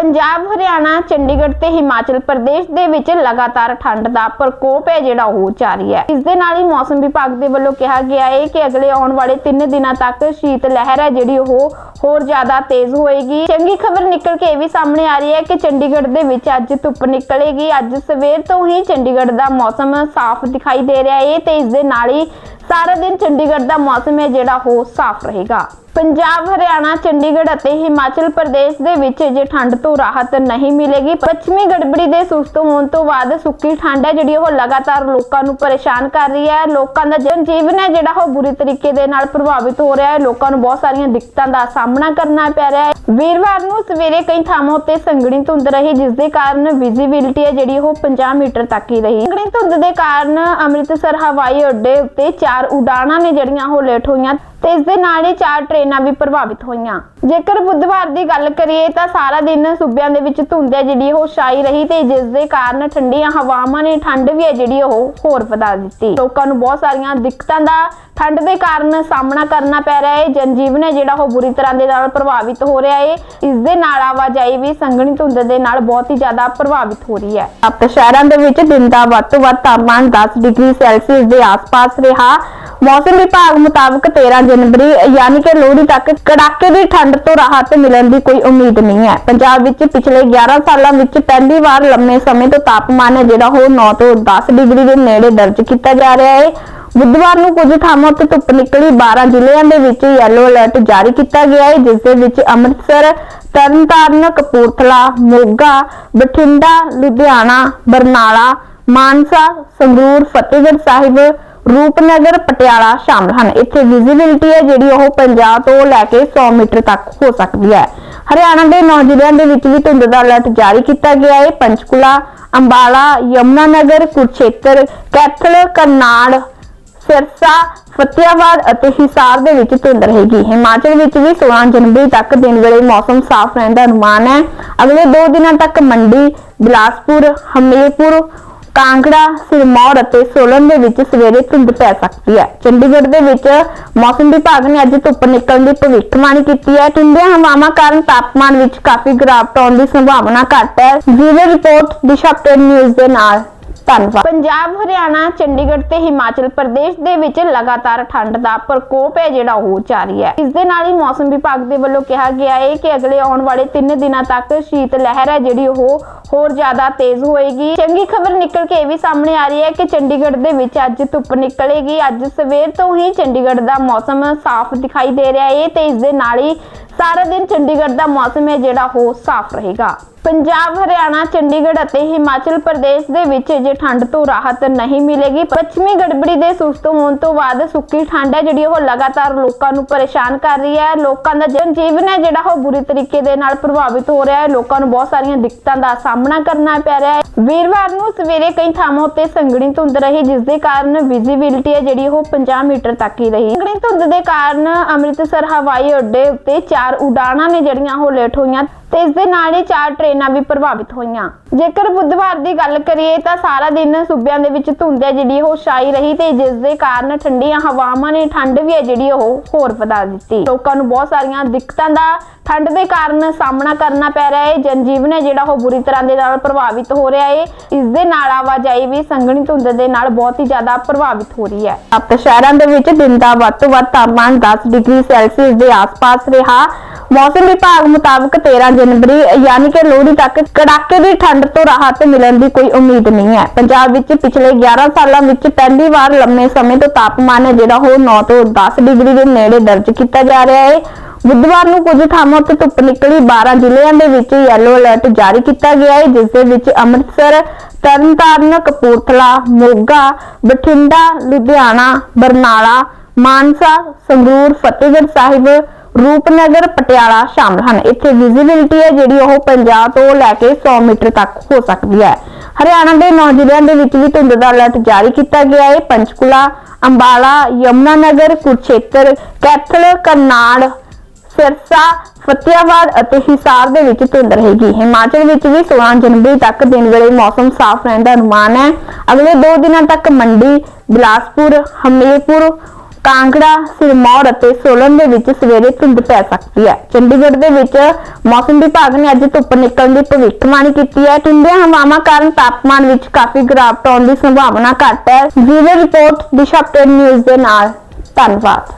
ਪੰਜਾਬ, ਹਰਿਆਣਾ, ਚੰਡੀਗੜ੍ਹ ਤੇ ਹਿਮਾਚਲ ਪ੍ਰਦੇਸ਼ ਦੇ ਵਿੱਚ ਲਗਾਤਾਰ ਠੰਡ ਦਾ ਪ੍ਰਕੋਪ ਹੈ ਜਿਹੜਾ ਉਹ ਜਾਰੀ ਹੈ। ਇਸ ਦੇ ਨਾਲ ਹੀ ਮੌਸਮ ਵਿਭਾਗ ਦੇ ਵੱਲੋਂ ਕਿਹਾ ਗਿਆ ਹੈ ਕਿ ਅਗਲੇ ਆਉਣ ਵਾਲੇ 3 ਦਿਨਾਂ ਤੱਕ ਸ਼ੀਤ ਲਹਿਰ ਹੈ ਜਿਹੜੀ ਉਹ ਹੋਰ ਜ਼ਿਆਦਾ ਤੇਜ਼ ਹੋਏਗੀ। ਚੰਗੀ ਖਬਰ ਨਿਕਲ ਕੇ ਇਹ ਵੀ ਸਾਹਮਣੇ ਆ ਰਹੀ ਹੈ ਕਿ ਚੰਡੀਗੜ੍ਹ ਦੇ ਵਿੱਚ ਅੱਜ ਧੁੱਪ ਨਿਕਲੇਗੀ। ਅੱਜ ਸਵੇਰ ਤੋਂ ਹੀ ਚੰਡੀਗੜ੍ਹ ਦਾ ਮੌਸਮ ਸਾਫ਼ ਦਿਖਾਈ ਦੇ ਰਿਹਾ ਹੈ ਤੇ ਇਸ ਦੇ ਨਾਲ ਹੀ ਸਾਰਾ ਦਿਨ ਚੰਡੀਗੜ੍ਹ ਦਾ ਮੌਸਮ ਹੈ ਜਿਹੜਾ ਉਹ ਸਾਫ਼ ਰਹੇਗਾ। ਪੰਜਾਬ, ਹਰਿਆਣਾ, ਚੰਡੀਗੜ੍ਹ ਅਤੇ ਹਿਮਾਚਲ ਪ੍ਰਦੇਸ਼ ਦੇ ਵਿੱਚ ਜੇ ਠੰਡ ਤੋਂ ਰਾਹਤ ਨਹੀਂ ਮਿਲੇਗੀ। ਪੱਛਮੀ ਗੜਬੜੀ ਦੇ ਸੁਸਤ ਹੋਣ ਤੋਂ ਬਾਅਦ ਸੁੱਕੀ ਠੰਡ ਹੈ, ਜਿਹੜੀ ਉਹ ਲਗਾਤਾਰ ਲੋਕਾਂ ਨੂੰ ਪਰੇਸ਼ਾਨ ਕਰ ਰਹੀ ਹੈ। ਲੋਕਾਂ ਦਾ ਜਨ ਜੀਵਨ ਹੈ, ਜਿਹੜਾ ਉਹ ਬੁਰੀ ਤਰੀਕੇ ਦੇ ਨਾਲ ਪ੍ਰਭਾਵਿਤ ਹੋ ਰਿਹਾ ਹੈ। ਲੋਕਾਂ ਨੂੰ ਬਹੁਤ ਸਾਰੀਆਂ ਦਿੱਕਤਾਂ ਦਾ ਸਾਹਮਣਾ ਕਰਨਾ ਪੈ ਰਿਹਾ ਹੈ। ਵੀਰਵਾਰ ਨੂੰ ਸਵੇਰੇ ਕਈ ਥਾਵਾਂ ਉੱਤੇ ਸੰਘਣੀ ਧੁੰਦ ਰਹੀ, ਜਿਸ ਦੇ ਕਾਰਨ ਵਿਜ਼ਿਬਿਲਟੀ ਹੈ, ਜਿਹੜੀ ਉਹ 50 ਮੀਟਰ ਤੱਕ ਹੀ ਰਹੀ। ਸੰਘਣੀ ਧੁੰਦ ਦੇ ਕਾਰਨ ਅੰਮ੍ਰਿਤਸਰ, ਹਵਾਈ ਅੱਡੇ ਉੱਤੇ ਚਾਰ ਉਡਾਣਾਂ ਨੇ, ਜਿਹੜੀਆਂ ਉਹ ਲੇਟ ਹੋਈਆਂ ਤੇ ਇਸ ਦੇ ਨਾਲ ਹੀ ਚਾਰ ਟ੍ਰੇਨ ਵੀ ਪ੍ਰਭਾਵਿਤ ਹੋਈਆਂ। ਜੇਕਰ ਬੁੱਧਵਾਰ ਦੀ ਗੱਲ ਕਰੀਏ ਤਾਂ ਸਾਰਾ ਦਿਨ ਸੂਬਿਆਂ ਦੇ ਵਿੱਚ ਧੁੰਦ ਹੈ ਜਿਹੜੀ ਉਹ ਛਾਈ ਰਹੀ ਤੇ ਜਿਸ ਦੇ ਕਾਰਨ ਠੰਡੀਆਂ ਹਵਾਵਾਂ ਨੇ ਠੰਡ ਵੀ ਹੈ ਜਿਹੜੀ ਉਹ ਹੋਰ ਵਧਾ ਦਿੱਤੀ। ਲੋਕਾਂ ਨੂੰ ਬਹੁਤ ਸਾਰੀਆਂ ਦਿੱਕਤਾਂ ਦਾ ਠੰਡ ਦੇ ਕਾਰਨ ਸਾਹਮਣਾ ਕਰਨਾ ਪੈ ਰਿਹਾ ਹੈ। ਜਨਜੀਵਨ ਹੈ ਜਿਹੜਾ ਉਹ ਬੁਰੀ ਤਰ੍ਹਾਂ ਦੇ ਨਾਲ ਪ੍ਰਭਾਵਿਤ ਹੋ ਰਿਹਾ ਹੈ। ਇਸ ਦੇ ਨਾਲ ਆਵਾਜਾਈ ਵੀ ਸੰਘਣੀ ਧੁੰਦ ਦੇ ਨਾਲ ਬਹੁਤ ਹੀ ਜ਼ਿਆਦਾ ਪ੍ਰਭਾਵਿਤ ਹੋ ਰਹੀ ਹੈ। ਸੱਤ ਸ਼ਹਿਰਾਂ ਦੇ ਵਿੱਚ ਦਿਨ ਦਾ ਵੱਧ ਤੋਂ ਵੱਧ ਤਾਪਮਾਨ 10 ਡਿਗਰੀ ਸੈਲਸੀਅਸ ਦੇ ਆਸ-ਪਾਸ ਰਿਹਾ। ਮੌਸਮ ਵਿਭਾਗ ਮੁਤਾਬਕ 13 ਜਨਵਰੀ, ਯਾਨੀ ਕਿ ਲੋਹੜੀ ਤੱਕ ਕੜਾਕੇ ਦੀ ਠੰਡ ਤੋਂ ਰਾਹਤ ਮਿਲਣ ਦੀ ਕੋਈ ਉਮੀਦ ਨਹੀਂ ਹੈ। ਪੰਜਾਬ ਵਿੱਚ ਪਿਛਲੇ 11 ਸਾਲਾਂ ਵਿੱਚ ਪਹਿਲੀ ਵਾਰ ਲੰਮੇ ਸਮੇਂ ਤੋਂ ਤਾਪਮਾਨ ਹੈ, ਜਿਹੜਾ ਉਹ 9 ਤੋਂ 10 ਡਿਗਰੀ ਦੇ ਨੇੜੇ ਦਰਜ ਕੀਤਾ ਜਾ ਰਿਹਾ ਹੈ। ਬੁੱਧਵਾਰ ਨੂੰ ਕੁਝ ਥਾਵਾਂ ਉੱਤੇ ਧੁੱਪ ਨਿਕਲੀ। 12 ਜ਼ਿਲ੍ਹਿਆਂ ਦੇ ਵਿੱਚ ਯੈਲੋ ਅਲਰਟ ਜਾਰੀ ਕੀਤਾ ਗਿਆ ਹੈ, ਜਿਸ ਦੇ ਵਿੱਚ ਅੰਮ੍ਰਿਤਸਰ, ਤਰਨਤਾਰਨ, ਕਪੂਰਥਲਾ, ਮੋਗਾ, ਬਠਿੰਡਾ, ਲੁਧਿਆਣਾ, ਬਰਨਾਲਾ, ਮਾਨਸਾ, ਸੰਗਰੂਰ, ਫਤਿਹਗੜ੍ਹ ਸਾਹਿਬ ਰੂਪਨਗਰ, ਪਟਿਆਲਾ ਸ਼ਾਮਲ ਹਨ। ਇੱਥੇ ਵਿਜ਼ਿਬਿਲਟੀ ਹੈ ਜਿਹੜੀ ਉਹ 50 ਤੋਂ ਲੈ ਕੇ 100 ਮੀਟਰ ਤੱਕ ਹੋ ਸਕਦੀ ਹੈ। ਹਰਿਆਣਾ ਦੇ 9 ਜ਼ਿਲ੍ਹਿਆਂ ਦੇ ਵਿੱਚ ਵੀ ਧੁੰਦ ਦਾ ਅਲਰਟ ਜਾਰੀ ਕੀਤਾ ਗਿਆ ਹੈ। ਪੰਚਕੁਲਾ, ਅੰਬਾਲਾ ਯਮੁਨਾਨਗਰ ਕੁਰਛੇਤਰ ਕੈਥਲ, ਕਰਨਾਲ, ਸਿਰਸਾ ਫਤਿਆਬਾਦ ਅਤੇ ਹਿਸਾਰ ਦੇ ਵਿੱਚ ਧੁੰਦ ਰਹੇਗੀ। ਹਿਮਾਚਲ ਵਿੱਚ ਵੀ 16 ਜਨਵਰੀ ਤੱਕ ਦਿਨ ਵੇਲੇ ਮੌਸਮ ਸਾਫ਼ ਰਹਿਣ ਦਾ ਅਨੁਮਾਨ ਹੈ। ਅਗਲੇ 2 ਦਿਨਾਂ ਤੱਕ ਮੰਡੀ, ਬਿਲਾਸਪੁਰ ਹਮੀਰਪੁਰ ਕਾਂਗੜਾ, ਸਿਰਮੌਰ ਅਤੇ ਸੋਲਨ ਦੇ ਵਿੱਚ ਸਵੇਰੇ ਧੁੰਦ ਪੈ ਸਕਦੀ ਹੈ। ਚੰਡੀਗੜ੍ਹ ਦੇ ਵਿੱਚ ਮੌਸਮ ਵਿਭਾਗ ਨੇ ਅੱਜ ਧੁੱਪ ਨਿਕਲਣ ਦੀ ਭਵਿੱਖਬਾਣੀ ਕੀਤੀ ਹੈ। ਠੰਡੀਆਂ ਹਵਾਵਾਂ ਕਾਰਨ ਤਾਪਮਾਨ ਵਿੱਚ ਕਾਫੀ ਗਿਰਾਵਟ ਆਉਣ ਦੀ ਸੰਭਾਵਨਾ ਘੱਟ ਹੈ। Zero report Disha update news ਦੇ ਨਾਲ। ਧੰਨਵਾਦ। ਪੰਜਾਬ, ਹਰਿਆਣਾ, ਚੰਡੀਗੜ੍ਹ ਤੇ ਹਿਮਾਚਲ ਪ੍ਰਦੇਸ਼ ਦੇ ਵਿੱਚ ਲਗਾਤਾਰ ਠੰਡ ਦਾ ਪ੍ਰਕੋਪ ਹੈ ਜਿਹੜਾ ਉਹ ਜਾਰੀ ਹੈ। ਇਸ ਦੇ ਨਾਲ ਹੀ ਮੌਸਮ ਵਿਭਾਗ ਦੇ ਵੱਲੋਂ ਕਿਹਾ ਗਿਆ ਹੈ ਕਿ ਅਗਲੇ ਆਉਣ ਵਾਲੇ 3 ਦਿਨਾਂ ਤੱਕ ਸ਼ੀਤ ਲਹਿਰ ਹੈ ਜਿਹੜੀ ਉਹ ਹੋਰ ਜ਼ਿਆਦਾ ਤੇਜ਼ ਹੋਏਗੀ। ਚੰਗੀ ਖਬਰ ਨਿਕਲ ਕੇ ਇਹ ਵੀ ਸਾਹਮਣੇ ਆ ਰਹੀ ਹੈ ਕਿ ਚੰਡੀਗੜ੍ਹ ਦੇ ਵਿੱਚ ਅੱਜ ਧੁੱਪ ਨਿਕਲੇਗੀ। ਅੱਜ ਸਵੇਰ ਤੋਂ ਹੀ ਚੰਡੀਗੜ੍ਹ ਦਾ ਮੌਸਮ ਸਾਫ਼ ਦਿਖਾਈ ਦੇ ਰਿਹਾ ਹੈ ਤੇ ਇਸ ਦੇ ਨਾਲ ਹੀ ਸਾਰਾ ਦਿਨ ਚੰਡੀਗੜ੍ਹ ਦਾ ਮੌਸਮ ਹੈ ਜਿਹੜਾ ਉਹ ਸਾਫ਼ ਰਹੇਗਾ। ਪੰਜਾਬ, ਹਰਿਆਣਾ, ਚੰਡੀਗੜ੍ਹ ਅਤੇ ਹਿਮਾਚਲ ਪ੍ਰਦੇਸ਼ ਦੇ ਵਿੱਚ ਜੇ ਠੰਡ ਤੋਂ ਰਾਹਤ ਨਹੀਂ ਮਿਲੇਗੀ, ਪੱਛਮੀ ਗੜਬੜੀ ਦੇ ਸੁਸਤ ਹੋਣ ਤੋਂ ਬਾਅਦ ਸੁੱਕੀ ਠੰਡ ਹੈ ਜਿਹੜੀ ਉਹ ਲਗਾਤਾਰ ਲੋਕਾਂ ਨੂੰ ਪਰੇਸ਼ਾਨ ਕਰ ਰਹੀ ਹੈ। ਲੋਕਾਂ ਦਾ ਜਨ ਜੀਵਨ ਹੈ ਜਿਹੜਾ ਉਹ ਬੁਰੀ ਤਰੀਕੇ ਦੇ ਨਾਲ ਪ੍ਰਭਾਵਿਤ ਹੋ ਰਿਹਾ ਹੈ। ਲੋਕਾਂ ਨੂੰ ਬਹੁਤ ਸਾਰੀਆਂ ਦਿੱਕਤਾਂ ਦਾ ਸਾਹਮਣਾ ਕਰਨਾ ਪੈ ਰਿਹਾ ਹੈ। ਵੀਰਵਾਰ ਨੂੰ ਸਵੇਰੇ ਕਈ ਥਾਵਾਂ ਉੱਤੇ ਸੰਘਣੀ ਧੁੰਦ ਰਹੀ, ਜਿਸ ਦੇ ਕਾਰਨ ਵਿਜ਼ਿਬਿਲਟੀ ਹੈ ਜਿਹੜੀ ਉਹ 50 ਮੀਟਰ ਤੱਕ ਹੀ ਰਹੀ। ਸੰਘਣੀ ਧੁੰਦ ਦੇ ਕਾਰਨ ਅੰਮ੍ਰਿਤਸਰ, ਹਵਾਈ ਅੱਡੇ ਉੱਤੇ ਚਾਰ ਉਡਾਣਾਂ ਨੇ ਜਿਹੜੀਆਂ ਉਹ ਲੇਟ ਹੋਈਆਂ। ਤੇ ਇਸ ਦੇ ਨਾਲ ਹੀ ਚਾਰ ਟ੍ਰੇਨਾਂ ਵੀ ਪ੍ਰਭਾਵਿਤ ਹੋਈਆਂ। ਜੇਕਰ ਬੁੱਧਵਾਰ ਦੀ ਗੱਲ ਕਰੀਏ ਤਾਂ ਸਾਰਾ ਦਿਨ ਸੂਬਿਆਂ ਦੇ ਵਿੱਚ ਧੁੰਦ ਹੈ ਜਿਹੜੀ ਉਹ ਛਾਈ ਰਹੀ ਤੇ ਜਿਸ ਦੇ ਕਾਰਨ ਠੰਡੀਆਂ ਹਵਾਵਾਂ ਨੇ ਠੰਡ ਵੀ ਹੈ ਜਿਹੜੀ ਉਹ ਹੋਰ ਵਧਾ ਦਿੱਤੀ। ਲੋਕਾਂ ਨੂੰ ਬਹੁਤ ਸਾਰੀਆਂ ਦਿੱਕਤਾਂ ਦਾ ਠੰਡ ਦੇ ਕਾਰਨ ਸਾਹਮਣਾ ਕਰਨਾ ਪੈ ਰਿਹਾ ਹੈ। ਜਨਜੀਵਨ ਹੈ ਜਿਹੜਾ ਉਹ ਬੁਰੀ ਤਰ੍ਹਾਂ ਦੇ ਨਾਲ ਪ੍ਰਭਾਵਿਤ ਹੋ ਰਿਹਾ ਹੈ। ਇਸ ਦੇ ਨਾਲ ਆਵਾਜਾਈ ਵੀ ਸੰਘਣੀ ਧੁੰਦ ਦੇ ਨਾਲ ਬਹੁਤ ਹੀ ਜ਼ਿਆਦਾ ਪ੍ਰਭਾਵਿਤ ਹੋ ਰਹੀ ਹੈ। ਸੱਤ ਸ਼ਹਿਰਾਂ ਦੇ ਵਿੱਚ ਦਿਨ ਦਾ ਵੱਧ ਤੋਂ ਵੱਧ ਤਾਪਮਾਨ 10 ਡਿਗਰੀ ਸੈਲਸੀਅਸ ਦੇ ਆਸ-ਪਾਸ ਰਿਹਾ। ਮੌਸਮ ਵਿਭਾਗ ਮੁਤਾਬਕ 13 ਜਨਵਰੀ, ਯਾਨੀ ਕਿ ਲੋਹੜੀ ਤੱਕ ਕੜਾਕੇ ਦੀ ਠੰਡ ਤੋਂ ਰਾਹਤ ਮਿਲਣ ਦੀ ਕੋਈ ਉਮੀਦ ਨਹੀਂ ਹੈ। ਪੰਜਾਬ ਵਿੱਚ ਪਿਛਲੇ 11 ਸਾਲਾਂ ਵਿੱਚ ਪਹਿਲੀ ਵਾਰ ਲੰਮੇ ਸਮੇਂ ਤੋਂ ਤਾਪਮਾਨ ਹੈ, ਜਿਹੜਾ ਉਹ 9 ਤੋਂ 10 ਡਿਗਰੀ ਦੇ ਨੇੜੇ ਦਰਜ ਕੀਤਾ ਜਾ ਰਿਹਾ ਹੈ। ਬੁੱਧਵਾਰ ਨੂੰ ਕੁਝ ਥਾਵਾਂ ਉੱਤੇ ਧੁੱਪ ਨਿਕਲੀ। 12 ਜ਼ਿਲ੍ਹਿਆਂ ਦੇ ਵਿੱਚ ਯੈਲੋ ਅਲਰਟ ਜਾਰੀ ਕੀਤਾ ਗਿਆ ਹੈ, ਜਿਸ ਦੇ ਵਿੱਚ ਅੰਮ੍ਰਿਤਸਰ, ਤਰਨਤਾਰਨ, ਕਪੂਰਥਲਾ, ਮੋਗਾ, ਬਠਿੰਡਾ, ਲੁਧਿਆਣਾ, ਬਰਨਾਲਾ, ਮਾਨਸਾ, ਸੰਗਰੂਰ, ਫਤਿਹਗੜ੍ਹ ਸਾਹਿਬ ਰੂਪਨਗਰ, ਪਟਿਆਲਾ ਸ਼ਾਮਲ ਹਨ। ਇੱਥੇ ਵਿਜ਼ਿਬਿਲਟੀ ਹੈ ਜਿਹੜੀ ਉਹ 50 ਤੋਂ ਲੈ ਕੇ 100 ਮੀਟਰ ਤੱਕ ਹੋ ਸਕਦੀ ਹੈ। ਹਰਿਆਣਾ ਦੇ 9 ਜ਼ਿਲ੍ਹਿਆਂ ਦੇ ਵਿੱਚ ਵੀ ਧੁੰਦ ਦਾ ਅਲਰਟ ਜਾਰੀ ਕੀਤਾ ਗਿਆ ਹੈ। ਪੰਚਕੁਲਾ, ਅੰਬਾਲਾ, ਯਮੁਨਾਨਗਰ ਕੁਰਛੇਤਰ ਕੈਥਲ, ਕਰਨਾਲ, ਸਿਰਸਾ ਫਤਿਆਬਾਦ ਅਤੇ ਹਿਸਾਰ ਦੇ ਵਿੱਚ ਧੁੰਦ ਰਹੇਗੀ। ਹਿਮਾਚਲ ਵਿੱਚ ਵੀ 16 ਜਨਵਰੀ ਤੱਕ ਦਿਨ ਵੇਲੇ ਮੌਸਮ ਸਾਫ਼ ਰਹਿਣ ਦਾ ਅਨੁਮਾਨ ਹੈ। ਅਗਲੇ 2 ਦਿਨਾਂ ਤੱਕ ਮੰਡੀ, ਬਿਲਾਸਪੁਰ ਹਮੀਰਪੁਰ ਕਾਂਗੜਾ, ਸਿਰਮੌਰ ਅਤੇ ਸੋਲਨ ਦੇ ਵਿੱਚ ਸਵੇਰੇ ਧੁੰਦ ਪੈ ਸਕਦੀ ਹੈ। ਚੰਡੀਗੜ੍ਹ ਦੇ ਵਿੱਚ ਮੌਸਮ ਵਿਭਾਗ ਨੇ ਅੱਜ ਧੁੱਪ ਨਿਕਲਣ ਦੀ ਭਵਿੱਖਬਾਣੀ ਕੀਤੀ ਹੈ। ਠੰਡੀਆਂ ਹਵਾਵਾਂ ਕਾਰਨ ਤਾਪਮਾਨ ਵਿੱਚ ਕਾਫੀ ਗਿਰਾਵਟ ਆਉਣ ਦੀ ਸੰਭਾਵਨਾ ਘੱਟ ਹੈ। ਜ਼ਿਲ੍ਹਾ ਰਿਪੋਰਟ ਦਿਸ਼ਾ ਪ੍ਰੇਮ ਨਿਊਜ਼ ਦੇ ਨਾਲ। ਧੰਨਵਾਦ।